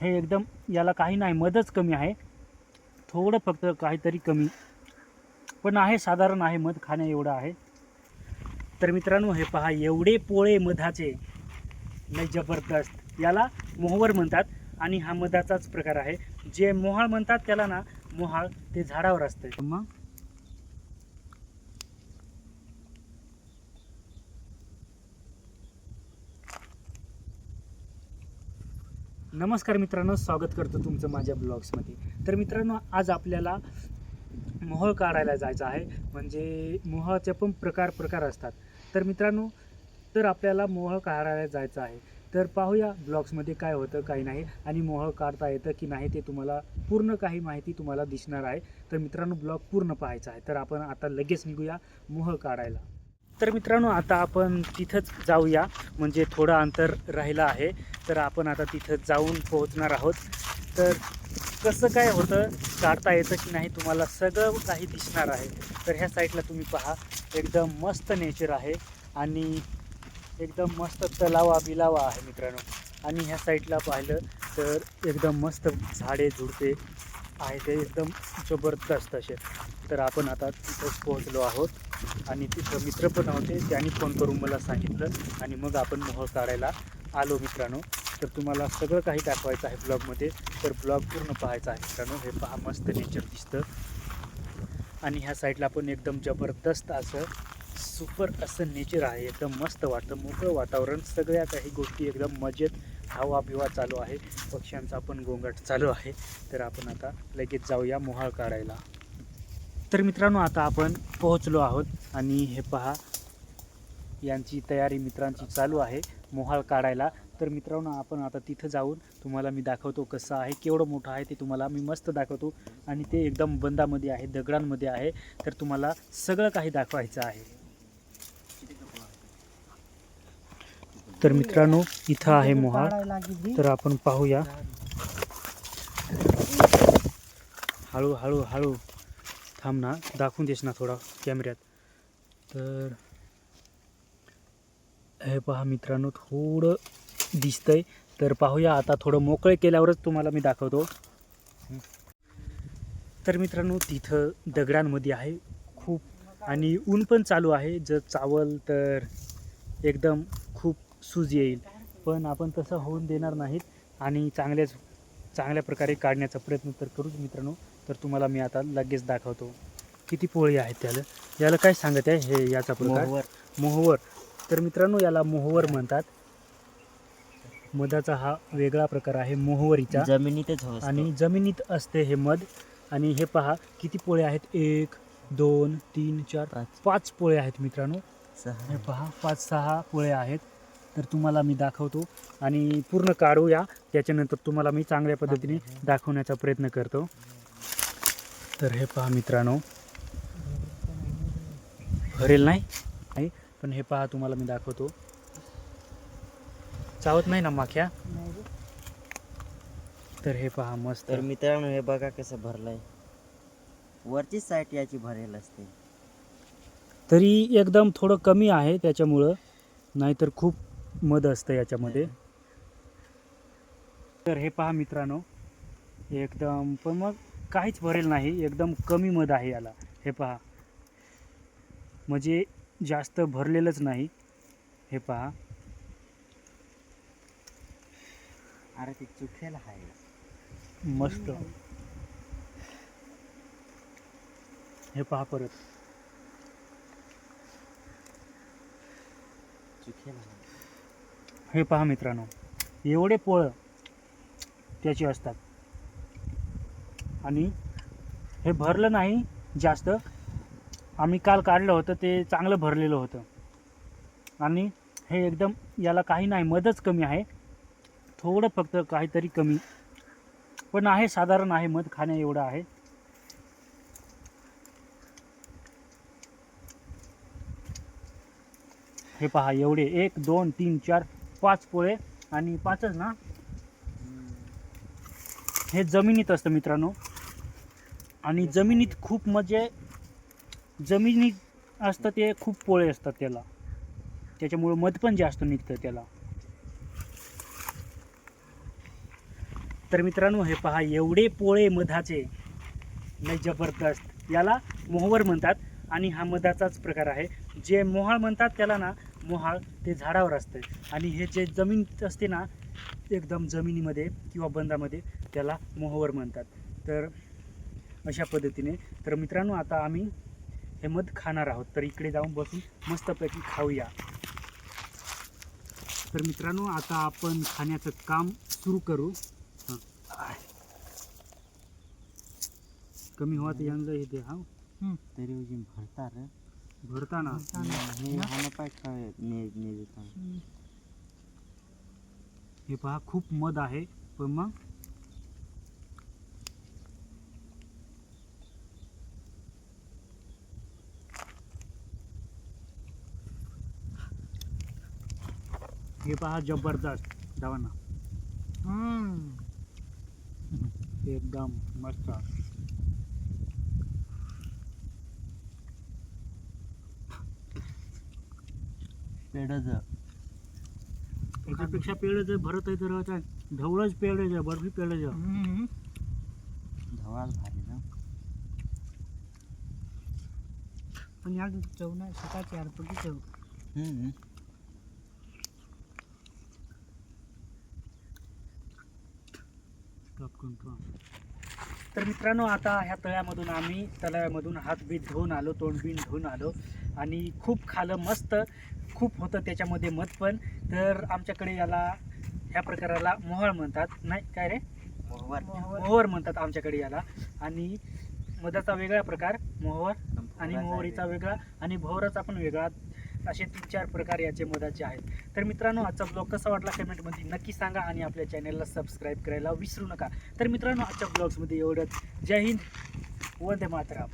हे एकदम याला काही नाही मधच कमी आहे. थोडं फक्त काहीतरी कमी. पण आहे साधारण आहे मध खाण्या एवढं आहे. तर मित्रांनो हे पहा एवढे पोळे मधाचे लय जबरदस्त. याला मोहवर म्हणतात आणि हा मधाचाच प्रकार आहे. जे मोहाळ म्हणतात त्याला ना मोहाळ ते झाडावर असतं. मग? नमस्कार मित्रांनो स्वागत करतो तुमचं माझ्या ब्लॉग्समध्ये. तर मित्रांनो आज आपल्याला मोहळ काढायला जायचं आहे. म्हणजे मोहळाचे पण प्रकार प्रकार असतात. तर मित्रांनो तर आपल्याला मोहळ काढायला जायचं आहे. तर पाहूया ब्लॉग्समध्ये काय होतं काही नाही आणि मोहळ काढता येतं की नाही ते तुम्हाला पूर्ण काही माहिती तुम्हाला दिसणार आहे. तर मित्रांनो ब्लॉग पूर्ण पाहायचा आहे. तर आपण आता लगेच निघूया मोहळ काढायला. तर मित्रांनो आता आपण तिथंच जाऊया. म्हणजे थोडं अंतर राहिलं आहे. तर आपण आता तिथं जाऊन पोहोचणार आहोत. तर कसं काय होतं काढता येतं की नाही तुम्हाला सगळं काही दिसणार आहे. तर ह्या साईडला तुम्ही पहा. एकदम मस्त नेचर आहे. आणि एकदम मस्त तलावा बिलावा आहे मित्रांनो. आणि ह्या साईडला पाहिलं तर एकदम मस्त झाडे झुडपे आहे ते एकदम जबरदस्त असे. तर आपण आता तिथंच पोहोचलो आहोत. आणि तिथं मित्र पण होते त्यांनी फोन करून मला सांगितलं. आणि मग आपण मोहळ काढायला आलो मित्रांनो. तर तुम्हाला सगळं काही दाखवायचं आहे ब्लॉगमध्ये. तर ब्लॉग पूर्ण पाहायचा आहे मित्रांनो. हे पहा मस्त नेचर दिसतं. आणि ह्या साईडला पण एकदम जबरदस्त असं सुपर असं नेचर आहे. एकदम मस्त वाटतं. मोकळं वातावरण. सगळ्या काही गोष्टी एकदम मजेत हवा बिवा चालू आहे. पक्ष्यांचा पण गोंगाट चालू आहे. तर आपण आता लगेच जाऊया मोहाळ काढायला. तर मित्रांनो आता आपण पोहोचलो आहोत आणि हे पहा यांची तयारी मित्रांची चालू आहे मोहाळ काढायला. तर मित्रांनो आपण आता तिथं जाऊन तुम्हाला मी दाखवतो कसं आहे केवढं मोठं आहे ते तुम्हाला मी मस्त दाखवतो. आणि ते एकदम बंदामध्ये आहे दगडांमध्ये आहे. तर तुम्हाला सगळं काही दाखवायचं आहे. तर मित्रांनो इथं आहे मोहाळ. तर आपण पाहूया. हळू हळू हळू. थांब ना दाखवून देस ना थोडा कॅमेऱ्यात. तर हे पहा मित्रांनो थोडं दिसतंय. तर पाहूया आता थोडं मोकळे केल्यावरच तुम्हाला मी दाखवतो. तर मित्रांनो तिथं दगडांमध्ये आहे. खूप आणि ऊन पण चालू आहे. जर चावल तर एकदम खूप सूज येईल. पण आपण तसं होऊन देणार नाहीत आणि चांगल्याच चांगल्या प्रकारे काढण्याचा प्रयत्न तर करूच मित्रांनो. तर तुम्हाला मी आता लगेच दाखवतो. किती पोळी आहेत त्याला? याला काय सांगत आहे हे याचा प्रकार? मोहवर. तर मित्रांनो याला मोहवर म्हणतात. मधाचा हा वेगळा प्रकार आहे मोहवरीचा. जमिनीतच आणि जमिनीत असते हे मध. आणि हे पहा किती पोळे आहेत? एक दोन तीन चार पाच. पाच पोळे आहेत मित्रांनो. सहा. हे पहा पाच सहा पोळे आहेत. तर तुम्हाला मी दाखवतो आणि पूर्ण काढूया. त्याच्यानंतर तुम्हाला मी चांगल्या पद्धतीने दाखवण्याचा प्रयत्न करतो. तर हे पहा मित्रांनो. भरेल नाही? नाही पण हे पहा तुम्हाला मी दाखवतो. चावत नाही ना माख्या? तर हे पहा मस्त. तर मित्रांनो हे बघा कसं भरलंय. वरची साईड याची भरेल असते. तरी एकदम थोडं कमी आहे त्याच्यामुळं. नाहीतर खूप मध असतं याच्यामध्ये. तर हे पहा मित्रांनो एकदम पण मग काहीच भरेल नाही एकदम कमी मध आहे याला. हे पहा. म्हणजे जास्त भरलेलंच नाही. हे पहा. अरे ते चुकेला आहे. मस्त. हे पहा परत. चुकेला आहे. हे पहा मित्रांनो एवढे पोळं त्याची असतात. आणि हे भरलं नाही जास्त. आम्ही काल काढलं होतं ते चांगलं भरलेलं होतं. आणि हे एकदम याला काही नाही मधच कमी आहे. थोडं फक्त काहीतरी कमी. पण आहे साधारण आहे मध खाण्या एवढं आहे. हे पहा एवढे. एक दोन तीन चार पाच पोळे आणि पाचच ना? हे जमिनीत असतं मित्रांनो. आणि जमिनीत खूप म्हणजे जमिनीत असतं ते खूप पोळे असतात त्याला. त्याच्यामुळं मध पण जास्त निघतं त्याला. तर मित्रांनो हे पहा एवढे पोळे मधाचे. नाही जबरदस्त. याला मोहवर म्हणतात आणि हा मधाचाच प्रकार आहे. जे मोहाळ म्हणतात त्याला ना मोहाळ ते झाडावर असतं आणि हे जे जमीन असते ना एकदम जमिनीमध्ये किंवा बंदामध्ये त्याला मोहवर म्हणतात. तर अशा पद्धतीने तर मित्रांनो आता आम्ही हे मध खाणार आहोत. तर इकडे जाऊन बसून मस्तपैकी खाऊया. तर मित्रांनो आता आपण खाण्याचं काम सुरू करू. कमी होत यांना हे. दे हा तरी भरता रे. भरताना? हे पाय काय ने ने देता हे पहा खूप मध आहे पण मग? हे पहा जबरदस्त दवाना. एकदम मस्त. पेडच याच्यापेक्षा पेळ जर भरत आहे तर ढवळच पेळ आहे बर्फी पेळ आहे धवाल भारी ना. पण या चव नाही सकाळची आरपटी चव. तर मित्रांनो आता ह्या तळ्यामधून आम्ही तळ्यामधून हात बीत धुवून आलो तोंड बीन धुवून आलो. आणि खूप खालं मस्त खूप होतं त्याच्यामध्ये मध पण. तर आमच्याकडे याला ह्या प्रकाराला मोहळ म्हणतात. नाही काय रे? मोहवर मोहर म्हणतात आमच्याकडे याला. आणि मधाचा वेगळा प्रकार मोहर आणि मोहरीचा वेगळा. आणि भोवराचा पण वेगळा. असे तीन चार प्रकार याचे मधाचे आहेत. तर मित्रांनो आजचा ब्लॉग कसा वाटला कमेंटमध्ये नक्की सांगा आणि आपल्या चॅनलला सबस्क्राईब करायला विसरू नका. तर मित्रांनो आजच्या ब्लॉग्समध्ये एवढंच. जय हिंद. वंदे मातरम.